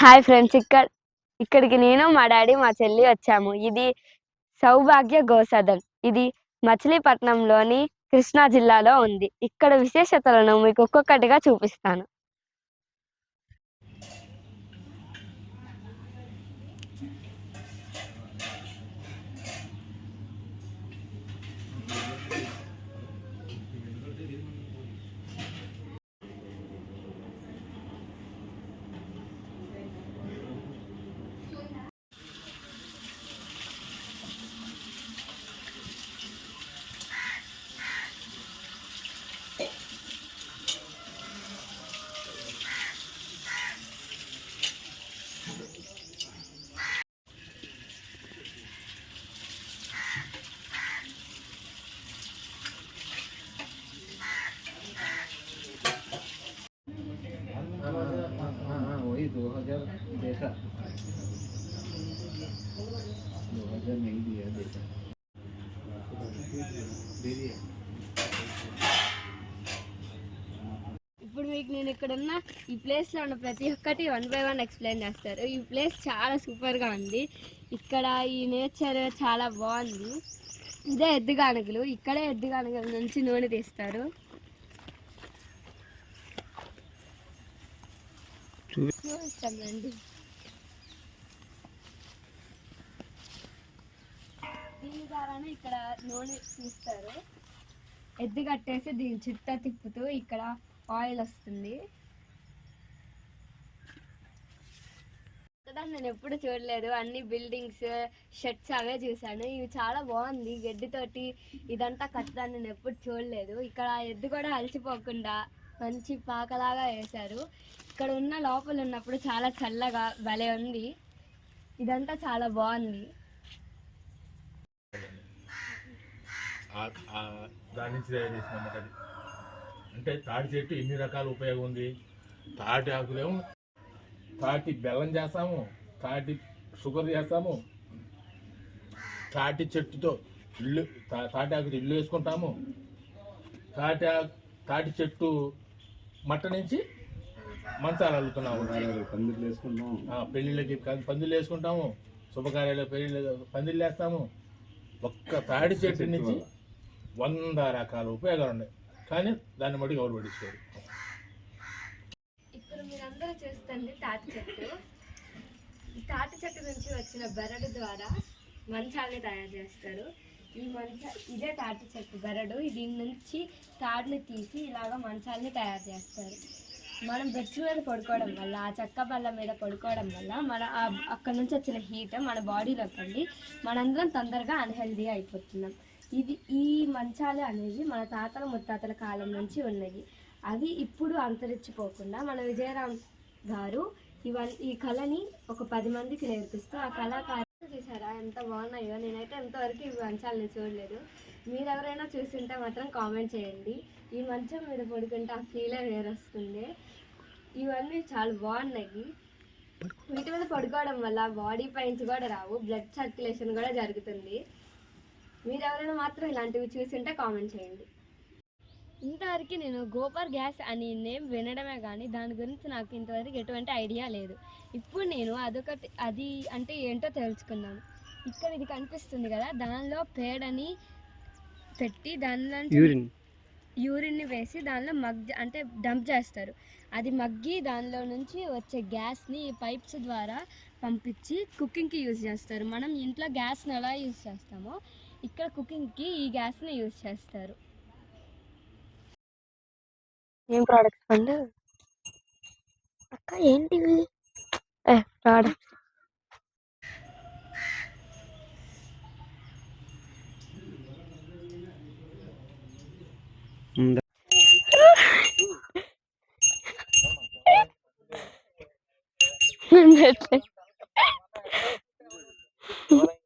Hi friends ఇక్కడ ఇక్కడికి నేను మా డాడీ మా చెల్లి వచ్చాము. ఇది సౌభాగ్య గోసదన్. ఇది మచిలీపట్నంలోని కృష్ణా జిల్లాలో ఉంది. ఇక్కడ విశేషతలను మీకు ఒక్కొక్కటిగా చూపిస్తాను. మీకు నేను ఇక్కడ ఉన్న ఈ ప్లేస్లో ఉన్న ప్రతి ఒక్కటి వన్ బై వన్ ఎక్స్ప్లెయిన్ చేస్తారు. ఈ ప్లేస్ చాలా సూపర్గా ఉంది. ఇక్కడ ఈ నేచర్ చాలా బాగుంది. ఇదే ఎద్దుగానుగలు. ఇక్కడే ఎద్దుగానుగల నుంచి నూనె తీస్తారు. చూపిస్తాం దీని ద్వారానే ఇక్కడ నూనె తీస్తారు. ఎద్దు కట్టేసి దీని చుట్టూ తిప్పుతూ ఇక్కడ ఆయిల్ వస్తుంది. నేను ఎప్పుడు చూడలేదు. అన్ని బిల్డింగ్స్ షర్ట్స్ అవే చూశాను. ఇవి చాలా బాగుంది. గడ్డితోటి ఇదంతా కట్టడాన్ని నేను ఎప్పుడు చూడలేదు. ఇక్కడ ఎద్దు కూడా అలసిపోకుండా మంచి పాకలాగా వేశారు. ఇక్కడ ఉన్న లోపల ఉన్నప్పుడు చాలా చల్లగా భలే ఉంది. ఇదంతా చాలా బాగుంది. ఆ- ఆ దాని నుంచి తయారు చేసిన అంటే తాటి చెట్టు ఎన్ని రకాల ఉపయోగం ఉంది? తాటి ఆకులేమో తాటి బెల్లం చేస్తాము తాటి షుగర్ చేస్తాము తాటి చెట్టుతో ఇల్లు తాటి ఆకుతో ఇల్లు వేసుకుంటాము. తాటి ఆకు తాటి చెట్టు మట్ట నుంచి మంచాలు అల్లుతున్నాము. పందిర్లు వేసుకుంటాం ఆ, పెళ్ళిళ్ళకి పందిళ్ళు వేసుకుంటాము. శుభకార్యాలు పెళ్ళిళ్ళు పందిళ్ళు వేస్తాము. ఒక్క తాడి చెట్టు నుంచి వంద రకాల ఉపయోగాలు ఉన్నాయి. కానీ దాన్ని బట్టి ఎవరు పట్టించుకోరు. ఇప్పుడు మీరందరూ చూస్తుంది తాటి చెట్టు. ఈ తాటి చెట్టు నుంచి వచ్చిన బెరడు ద్వారా మంచాలని తయారు చేస్తారు. ఈ మంచ ఇదే తాటి చెట్టు బెరడు. దీని నుంచి తాడుని తీసి ఇలాగ మంచాలని తయారు చేస్తారు. మనం బెడ్స్ మీద పడుకోవడం వల్ల ఆ చెక్క బల్ల మీద పడుకోవడం వల్ల మన అక్కడ నుంచి వచ్చిన హీట్ మన బాడీలోకి వెళ్ళి మనందరం తొందరగా అన్హెల్దీ అయిపోతున్నాం. ఇది ఈ మంచాలు అనేవి మన తాతల ముత్తాతల కాలం నుంచి ఉన్నాయి అవి ఇప్పుడు అంతరించిపోకుండా మన విజయరామ్ గారు ఇవన్నీ ఈ కళని ఒక పది మందికి నేర్పిస్తూ ఆ కళాకారులు చూసారా ఎంత బాగున్నాయో. నేనైతే ఎంతవరకు ఈ మంచాలని చూడలేదు. మీరు ఎవరైనా చూసింటే మాత్రం కామెంట్ చేయండి. ఈ మంచం మీద పడుకుంటే ఆ ఫీలే వేరొస్తుంది. ఇవన్నీ చాలా బాగున్నాయి. వీటి మీద పడుకోవడం వల్ల బాడీ పెయిన్స్ కూడా రావు. బ్లడ్ సర్క్యులేషన్ కూడా జరుగుతుంది. మీరు ఎవరైనా మాత్రం ఇలాంటివి చూసింటే కామెంట్ చేయండి. ఇంతవరకు నేను గోపర్ గ్యాస్ అని నేమ్ వినడమే కానీ దాని గురించి నాకు ఇంతవరకు ఎటువంటి ఐడియా లేదు. ఇప్పుడు నేను అదొకటి అది అంటే ఏంటో తెలుసుకున్నాను ఇక్కడ ఇది కనిపిస్తుంది కదా దానిలో పేడని పెట్టి దానిలో యూరిన్. యూరిన్ని వేసి దానిలో మగ్ అంటే డంప్ చేస్తారు. అది మగ్గి దానిలో నుంచి వచ్చే గ్యాస్ని ఈ పైప్స్ ద్వారా పంపించి కుకింగ్కి యూజ్ చేస్తారు. మనం ఇంట్లో గ్యాస్ని ఎలా యూజ్ చేస్తామో ఇక్కడ కుకింగ్కి ఈ గ్యాస్ని యూజ్ చేస్తారు. ఏం ప్రోడక్ట్స్ పండు? అక్క ఏంటివి? ప్రోడక్ట్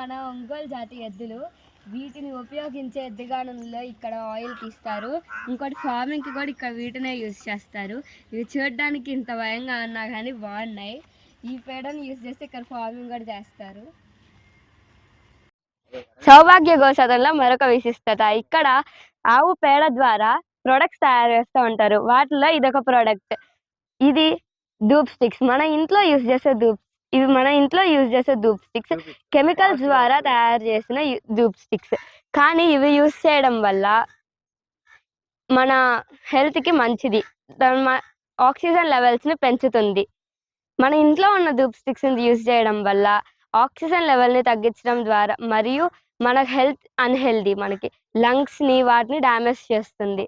మన ఒంగోలు జాతి ఎద్దులు వీటిని ఉపయోగించే ఎద్దుగానుల్లో ఇక్కడ ఆయిల్ తీస్తారు. ఇంకోటి ఫార్మింగ్కి కూడా ఇక్కడ వీటినే యూజ్ చేస్తారు. ఇవి చూడడానికి ఇంత భయంగా ఉన్నా కానీ బాగున్నాయి. ఈ పేడను యూజ్ చేస్తే ఇక్కడ ఫార్మింగ్ కూడా చేస్తారు. సౌభాగ్య గోశాలలో మరొక విశిష్టత ఇక్కడ ఆవు పేడ ద్వారా ప్రొడక్ట్స్ తయారు చేస్తూ ఉంటారు. వాటిలో ఇదొక ప్రోడక్ట్ ఇది ధూప్ స్టిక్స్ మన ఇంట్లో యూజ్ చేసే ధూప్ ఇవి మన ఇంట్లో యూజ్ చేసే ధూప్ స్టిక్స్. కెమికల్స్ ద్వారా తయారు చేసిన ధూప్ స్టిక్స్. కానీ ఇవి యూజ్ చేయడం వల్ల మన హెల్త్కి మంచిది. ఆక్సిజన్ లెవెల్స్ని పెంచుతుంది. మన ఇంట్లో ఉన్న ధూప్ స్టిక్స్ని యూజ్ చేయడం వల్ల ఆక్సిజన్ లెవెల్ని తగ్గించడం ద్వారా మరియు మన హెల్త్ అన్హెల్దీ మనకి లంగ్స్ని వాటిని డ్యామేజ్ చేస్తుంది.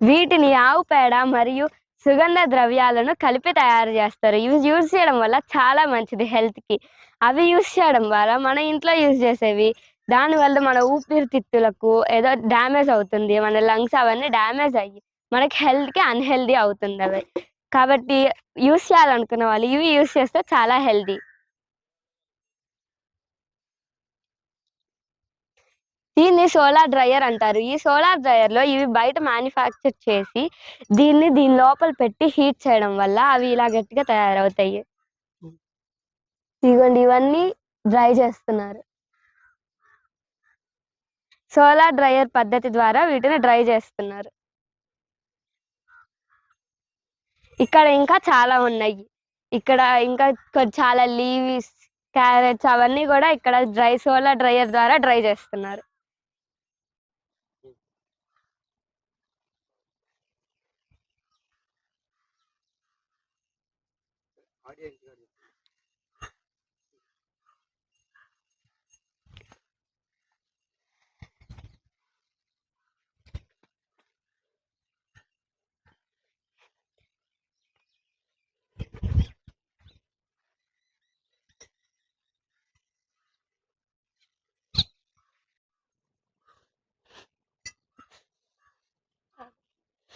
వీటిని ఆవు పేడ మరియు సుగంధ ద్రవ్యాలను కలిపి తయారు చేస్తారు. ఇవి యూజ్ చేయడం వల్ల చాలా మంచిది హెల్త్కి అవి యూజ్ చేయడం వల్ల మన ఇంట్లో యూజ్ చేసేవి దానివల్ల మన ఊపిరితిత్తులకు ఏదో డ్యామేజ్ అవుతుంది మన లంగ్స్ అవన్నీ డ్యామేజ్ అయ్యి మనకి హెల్త్కి అన్హెల్దీ అవుతుంది అవి. కాబట్టి యూజ్ చేయాలనుకున్న వాళ్ళు ఇవి యూస్ చేస్తే చాలా హెల్దీ దీన్ని సోలార్ డ్రయర్ అంటారు. ఈ సోలార్ డ్రయర్లో ఇవి బయట మ్యానుఫ్యాక్చర్ చేసి దీన్ని దీని లోపల పెట్టి హీట్ చేయడం వల్ల అవి ఇలా గట్టిగా తయారవుతాయి. ఇదిగోండి ఇవన్నీ డ్రై చేస్తున్నారు. సోలార్ డ్రయర్ పద్ధతి ద్వారా వీటిని డ్రై చేస్తున్నారు. ఇక్కడ ఇంకా చాలా ఉన్నాయి. ఇక్కడ ఇంకా చాలా లీవ్స్ క్యారెట్స్ అవన్నీ కూడా ఇక్కడ డ్రై సోలార్ డ్రయర్ ద్వారా డ్రై చేస్తున్నారు.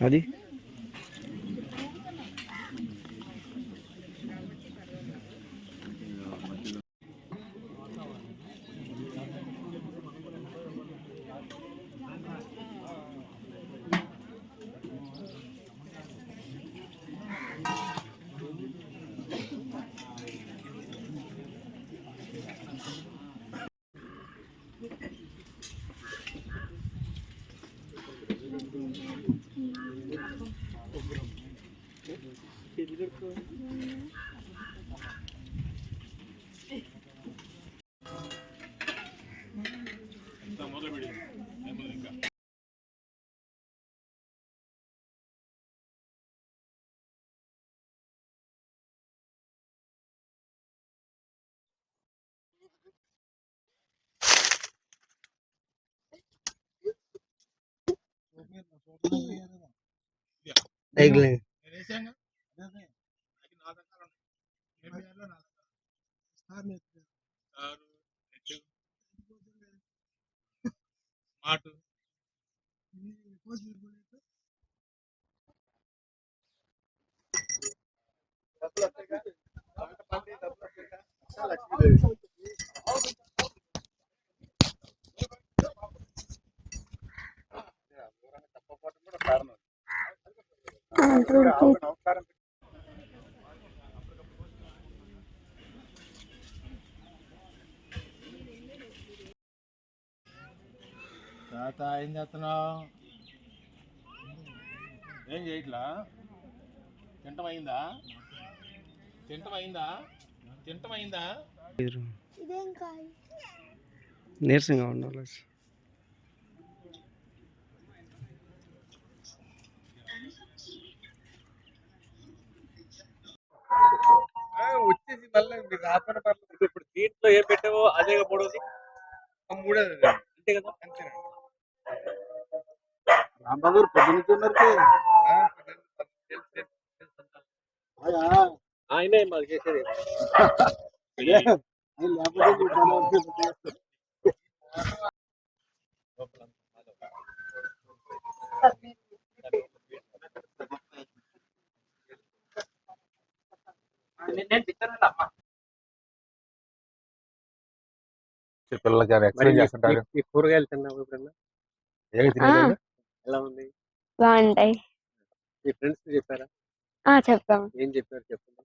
అది నేను వేసాను అదే అది నా దగ్గర ఉన్నాయి. ఏం చేయాలో నా దగ్గర ఉంది. స్టారు, నెట్, స్మార్ట్ తాత ఏం చేస్తున్నావు? ఏం చేయట్లా? తింటం అయిందా తింటం అయిందా ఇదేం కాయ నీరసంగా ఉండాలి. వచ్చేసి మళ్ళీ మీకు ఆపన పర్లేదు ఇప్పుడు దీంట్లో ఏం పెట్టావో అదే మూడోది? మూడోది. అంతే కదా? అంతేనండి. రాంబాబు పొద్దున్నుంచి ఉన్నారు. ఆయనే మాకు చేసేది. నేను పిల్లలకి మరి ఎక్స్ప్లెయిన్ ఈ- చేస్తుంటారు? ఈ- ఈ కూరగాయలు తిన్నావు ఎప్పుడన్నా? ఏమి తినేది ఎలా ఉంది? బాగుంటాయి. మీ ఫ్రెండ్స్ చెప్పారా? ఆ, చెప్తాం ఏం చెప్పారు చెప్పండి.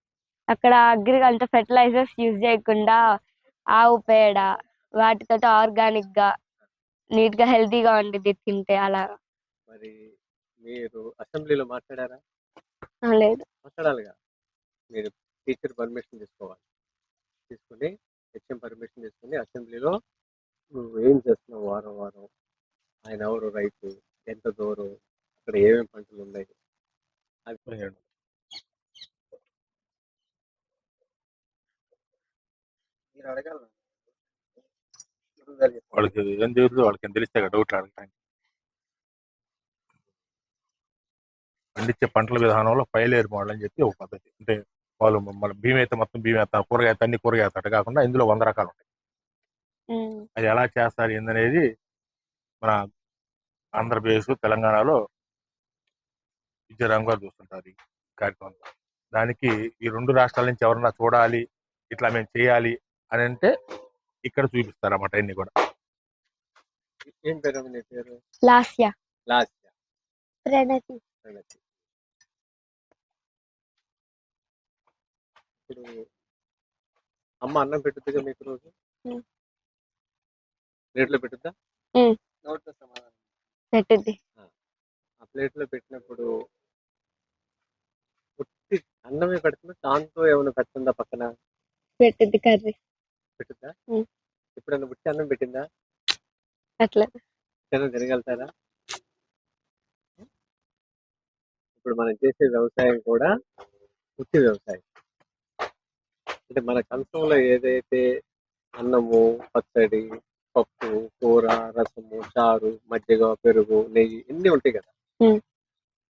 అక్కడ అగ్రికల్చర్ ఫెర్టిలైజర్స్ యూజ్ చేయకుండా ఆవు పేడ వాటితో ఆర్గానిక్గా నీట్గా హెల్తీగా ఉండేది తింటే అలా. మరి మీరు అసెంబ్లీలో మాట్లాడారా? ఆ, లేదు. మాట్లాడాలిగా. మీరు టీచర్ పర్మిషన్ తీసుకోవాలి. తీసుకుని హెచ్ఎం పర్మిషన్ తీసుకుని అసెంబ్లీలో నువ్వు ఏం చేస్తున్నావు వారం వారం? ఆయన ఎవరు రైతు? ఎంత దూరం? అక్కడ ఏమేమి పంటలు ఉన్నాయి? మీరు అడగాలి? వాళ్ళకి ఏం తెలుసు వాళ్ళకి ఏం తెలిస్తే డౌట్లు అడగటానికి. పండించే పంటల విధానంలో పైలేరు మోడల్ అని చెప్పి ఒక పద్ధతి. అంటే వాళ్ళు మన భీమ అయితే మొత్తం భీమ వేస్తారు కూరగాయ అన్ని కూరగాయ అట్ట కాకుండా ఇందులో వంద రకాలు ఉంటాయి. అది ఎలా చేస్తారు ఏందనేది మన ఆంధ్రప్రదేశ్ తెలంగాణలో విజయరామ్ గారు చూస్తుంటారు ఈ కార్యక్రమం దానికి ఈ రెండు రాష్ట్రాల నుంచి ఎవరన్నా చూడాలి ఇట్లా మేము చేయాలి అని అంటే ఇక్కడ చూపిస్తారు అన్నమాట అన్ని కూడా. ఏం పేరు పేరు? లాస్యా. లాస్ట్ ప్రణతి సంగతి ఇప్పుడు అమ్మ అన్నం పెట్టుద్దిగా మీకు రోజు? ఉం. ప్లేట్లో పెట్టుద్దా? సమాధానం? ఆ. ప్లేట్లో పెట్టినప్పుడు ఉట్టి అన్నమే పెడుతుందా దాంతో ఏమైనా పెడుతుందా పక్కన? పెట్టుద్ది కర్రీ. పెట్టుద్దా. ఎప్పుడైనా ఉట్టి అన్నం పెట్టిందా? అట్లా. ఏమైనా తినగలుగుతారా? ఇప్పుడు మనం చేసే వ్యవసాయం కూడా ఉట్టి వ్యవసాయం. అంటే మన కంచంలో ఏదైతే అన్నము పచ్చడి పప్పు కూర రసము చారు మజ్జిగ పెరుగు నెయ్యి ఇన్ని ఉంటాయి కదా.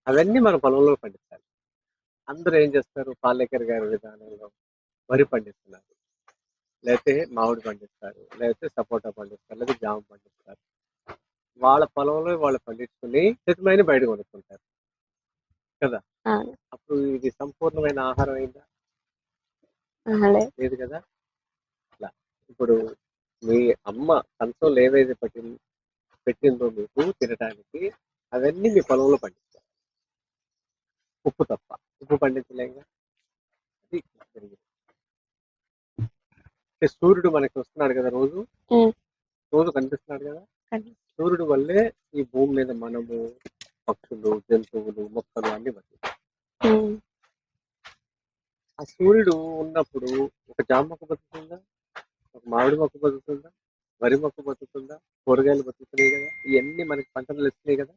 అవన్నీ మన పొలంలో పండిస్తారు. అందరూ ఏం చేస్తారు? పాలేకర్ గారి విధానంలో వరి పండిస్తున్నారు. లేకపోతే మామిడి పండిస్తారు. లేకపోతే సపోటా పండిస్తారు. లేకపోతే జామ పండిస్తారు. వాళ్ళ పొలంలో వాళ్ళు పండించుకుని శతమైన బయట కొనుక్కుంటారు. కదా. అప్పుడు ఇది సంపూర్ణమైన ఆహారం అయిందా? లేదు కదా? అట్లా. ఇప్పుడు మీ అమ్మ కంచంలో ఏవైతే పట్టి పెట్టిందో మీకు తినడానికి అవన్నీ మీ పొలంలో పండిస్తారు. ఉప్పు తప్ప. ఉప్పు పండించలేగా అది జరిగింది. సూర్యుడు మనకి వస్తున్నాడు కదా రోజు. రోజు కనిపిస్తున్నాడు కదా. సూర్యుడు వల్లే ఈ భూమి మీద మనము పక్షులు జంతువులు మొక్కలు అన్ని బతుకుతాయి ఆ సూర్యుడు ఉన్నప్పుడు ఒక జామ మొక్క బతుకుతుందా? ఒక మామిడి మొక్క బతుకుతుందా? వరి మొక్క బతుకుతుందా? కూరగాయలు బతుకుతున్నాయి కదా? ఇవన్నీ మనకి పంటలు ఇస్తున్నాయి కదా?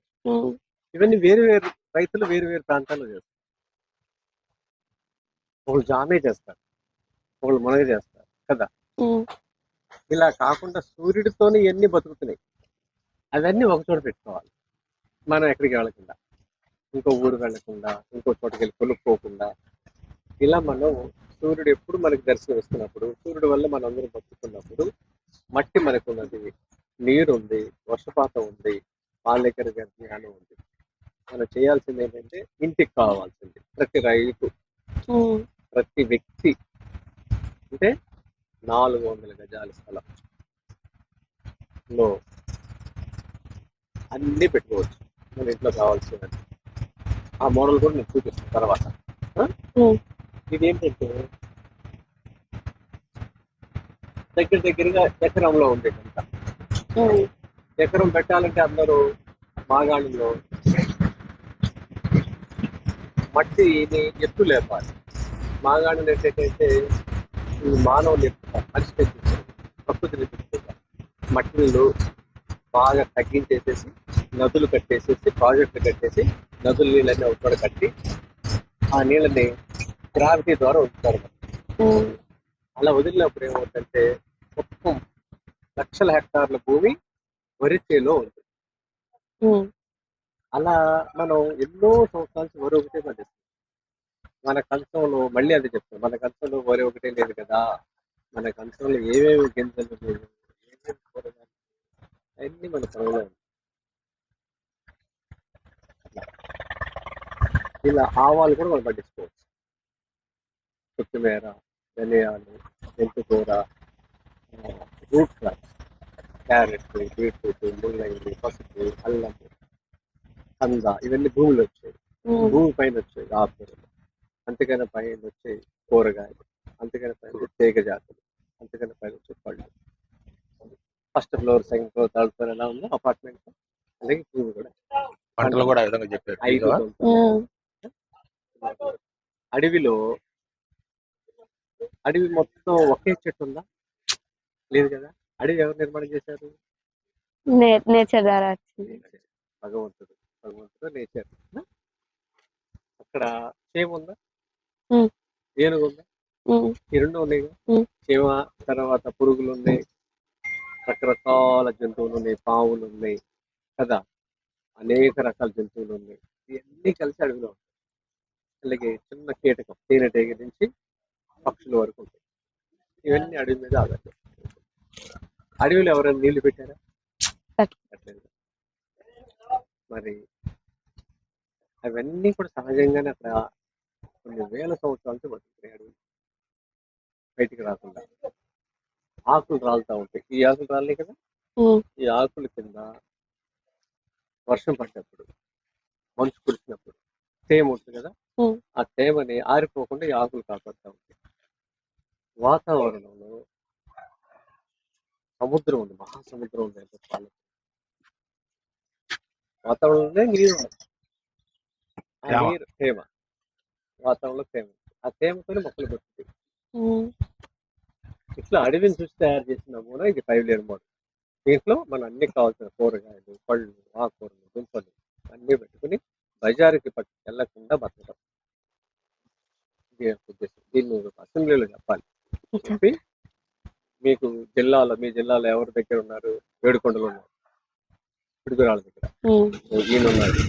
ఇవన్నీ వేరు వేరు రైతులు వేరు వేరు ప్రాంతాల్లో చేస్తారు. ఒకళ్ళు జామే చేస్తారు. ఒకళ్ళు మునగ చేస్తారు. కదా? ఇలా కాకుండా సూర్యుడితోనే ఇవన్నీ బతుకుతున్నాయి. అవన్నీ ఒక చోట పెట్టుకోవాలి. మనం ఎక్కడికి వెళ్ళకుండా ఇంకో ఊరు వెళ్ళకుండా ఇంకో చోటకి వెళ్ళి కొనుక్కోకుండా ఇలా మనం సూర్యుడు ఎప్పుడు మనకి దర్శనం ఇస్తున్నప్పుడు సూర్యుడు వల్ల మనం అందరం బతుకుతున్నప్పుడు మట్టి మనకు ఉన్నది నీరు ఉంది వర్షపాతం ఉంది పాలేకర జ్ఞానం ఉంది. మనం చేయాల్సింది ఏంటంటే ఇంటికి కావాల్సింది. ప్రతి రైతు ప్రతి వ్యక్తి అంటే నాలుగు వందల గజాల స్థలం. లో. అన్ని పెట్టుకోవచ్చు. మన ఇంట్లో కావాల్సినది ఆ మోడల్ కూడా నేను చూపిస్తాను తర్వాత. ఆ? ఉమ్. ఇది ఏంటంటే దగ్గర దగ్గరగా ఎకరంలో ఉమ్, ఎకరం పెట్టాలంటే అందరూ మాగాణిలో మట్టిని ఎత్తు లేపాలి మాగాణి ఏంటంటే మానవులు యొక్క మనిషి ప్రకృతిని తెచ్చింది మట్టిలు బాగా తగ్గించేసేసి నదులు కట్టేసేసి ప్రాజెక్టులు కట్టేసి నదుల నీళ్ళని ఒక చోట కట్టి ఆ నీళ్ళని గ్రావిటీ ద్వారా ఉంచుతారు అలా వదిలినప్పుడు ఏమవుతుందంటే మొత్తం లక్షల హెక్టార్ల భూమి వరి చేలో ఉంది అలా మనం ఎన్నో సంవత్సరాల వరి ఒకటే పండిస్తాం. మన కంచంలో మళ్ళీ అది చెప్తాం మన కంచంలో వరి ఒకటే లేదు కదా. మన కంచంలో ఏమేమి గింజలు లేవు ఏమేమి కూరగాయలు అన్నీ మన పొలంలో. ఇలా ఆవాలు కూడా మనం పండించుకోవచ్చు. కొత్తిమీర ధనియాలు మెంతుకూర రూట్ క్రాప్స్ క్యారెట్ బీట్రూట్ ముల్లంగి పసుపు అల్లం కంద ఇవన్నీ భూములు వచ్చాయి భూమి పైన వచ్చాయి ఆకుకూరలు. అంతకన్నా పైన వచ్చాయి కూరగాయలు అంతకన్నా పైన వచ్చే తీగ జాతులు అంతకన్నా పైన వచ్చే పళ్ళు. First floor second floor third floor ఎలా ఉందో అపార్ట్మెంట్ అలాగే భూమి కూడా. పంటలు కూడా ఆ విధంగా చెప్పారు. ఐదు. అడవిలో అడవి మొత్తం ఒకే చెట్టు ఉందా? లేదు కదా. అడవి ఎవరు నిర్మాణం చేశారు? నేచర్ ద్వారా వచ్చింది. భగవంతుడు. భగవంతుడు నేచర్. అక్కడ చేమ ఉందా? ఉమ్. ఏనుగు ఉందా? ఈ రెండు ఉన్నాయి. చీమ తర్వాత పురుగులు ఉన్నాయి. రకరకాల జంతువులు ఉన్నాయి. పావులు ఉన్నాయి. కదా? అనేక రకాల జంతువులు ఉన్నాయి. ఇవన్నీ కలిసి అడవిలో అలాగే చిన్న కీటకం. తేనెటీగ నుంచి పక్షుల వరకు ఉంటాయి. ఇవన్నీ అడవి మీద ఆధారపడి అడవిలో ఎవరైనా నీళ్ళు పెట్టారా? మరి అవన్నీ కూడా సహజంగానే అక్కడ కొన్ని వేల సంవత్సరాలతో బతుకుతాయి అడవి బయటికి రాకుండా. ఆకులు రాలుతా ఉంటాయి. ఈ ఆకులు రాలే కదా. ఈ ఆకుల కింద వర్షం పడ్డప్పుడు మంచు కురిసినప్పుడు తేమ ఉంటుంది కదా. ఆ తేమని ఆరిపోకుండా ఈ ఆకులు కాపాడుతూ ఉంటాయి. వాతావరణంలో సముద్రం ఉంది మహాసముద్రం ఉంది అని చెప్పాలి వాతావరణంలో నీరు ఉంది ఆ తేమ. నీరు తేమ. వాతావరణంలో తేమ. ఆ తేమతోనే మొక్కలు బతుకుతాయి. ఇట్లా అడవిని చూసి తయారు చేసిన కూడా ఇది ఫైవ్ లేయర్ మోడల్. దీంట్లో మనం అన్ని కావాల్సిన కూరగాయలు పళ్ళు ఆకుకూరలు దుంపలు అన్నీ పెట్టుకుని బజారుకి పట్టు వెళ్ళకుండా బతకడం యొక్క ఉద్దేశం. దీన్ని అసెంబ్లీలో చెప్పాలి. చెప్పి మీకు జిల్లాలో మీ జిల్లాలో ఎవరి దగ్గర ఉన్నారు? ఏడుకొండలు ఉన్నారు. పిడుగురాళ్ళ దగ్గర. ఈయన ఉన్నారు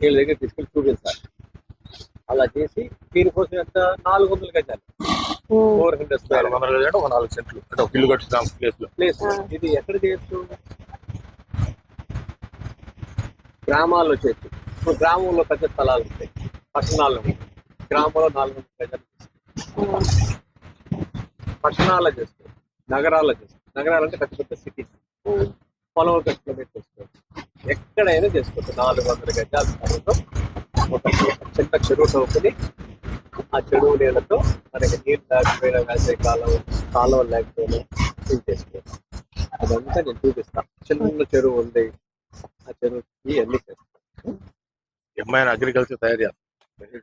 వీళ్ళ దగ్గర తీసుకెళ్ళి చూపించాలి అలా చేసి దీనికోసం ఎంత? నాలుగు వందల గజాలు ఫోర్ హండ్రెడ్ స్క్వేర్ వందల ఒక నాలుగు సెంట్లు. అంటే ఒక ఇల్లు కట్టుదాం ప్లేస్లో. ప్లేస్ ఇది ఎక్కడ చేయొచ్చు? గ్రామాల్లో చేయొచ్చు. ఇప్పుడు గ్రామంలో పెద్ద స్థలాలు ఉంటాయి. పట్టణాల్లో ఉంటాయి. గ్రామంలో నాలుగు వందల గజాలు నగరాల్లో చేసుకోవచ్చు. నగరాలు అంటే పెద్ద పెద్ద సిటీస్ పొలం ఒక కిలోమీటర్ చేసుకోవచ్చు. ఎక్కడైనా చేసుకోవచ్చు. నాలుగు వందల గజాల స్థలంలో ఒక చిన్న చెరువు తవ్వుకుని ఆ చెరువు నీళ్ళతో మనకి నీళ్ళు లేకపోయినా వేసవి కాలం కాలువ లేకపోయినా ఇది చేసుకోవచ్చు. అదంతా నేను చూపిస్తాను. చిన్న చెరువు ఉంది. ఆ చెరువుకి అన్ని చేస్తాను ఎంఐన్ అగ్రికల్చర్ తయారు చేస్తారు.